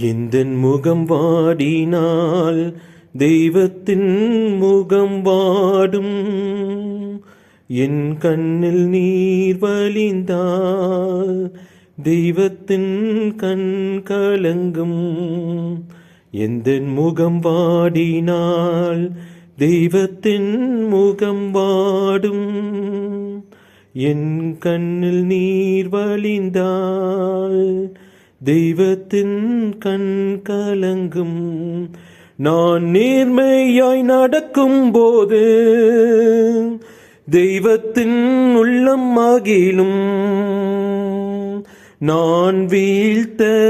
எந்த முகம் வாடினால் தெய்வத்தின் முகம் வாடும். என் கண்ணில் நீர் வழிந்தால் தெய்வத்தின் கண் கலங்கும். எந்த முகம் வாடினால் தெய்வத்தின் முகம் வாடும். என் கண்ணில் நீர் வழிந்தால் தெய்வத்தின் கண் கலங்கும். நான் நேர்மையாய் நடக்கும் போது தெய்வத்தின் உள்ளம் ஆகிலும் நான் வீழ்த்தப்படும்போது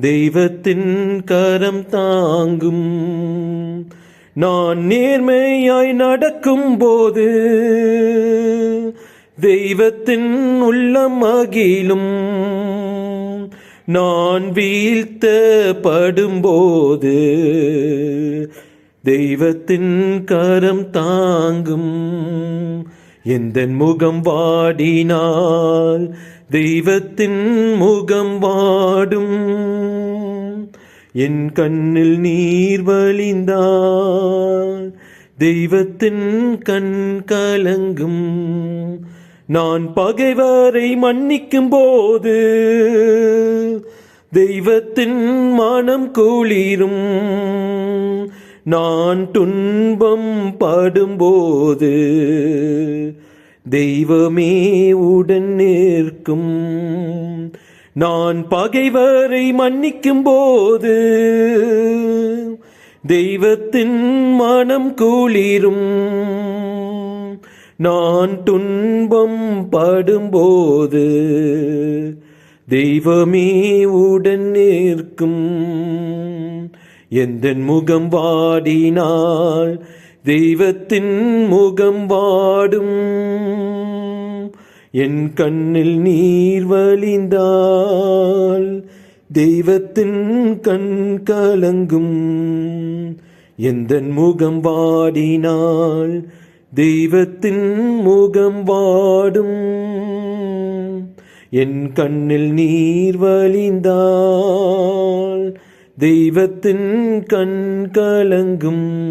தெய்வத்தின் கரம் தாங்கும். நான் நேர்மையாய் நடக்கும் போது தெய்வத்தின் உள்ளம் மகிழும் நான் வீழ்த்தப்படும் போது தெய்வத்தின் கரம் தாங்கும். எந்த முகம் வாடினால் தெய்வத்தின் முகம் வாடும். என் கண்ணில் நீர் வழிந்தால் தெய்வத்தின் கண் கலங்கும். நான் பகைவரை மன்னிக்கும் போது தெய்வத்தின் மனம் குளிரும். நான் துன்பம் படும்போது தெய்வமே உடன் நிற்கும். நான் பகைவரை மன்னிக்கும் போது தெய்வத்தின் மனம் குளிரும். நான் துன்பம் படும்போது தெய்வமே உடன் நிற்கும். எந்த முகம் வாடினால் தெய்வத்தின் முகம் வாடும். என் கண்ணில் நீர் வழிந்தால் தெய்வத்தின் கண் கலங்கும். எந்த முகம் வாடினால் தெய்வத்தின் முகம் வாடும். என் கண்ணில் நீர் வழிந்தால் தெய்வத்தின் கண் கலங்கும்.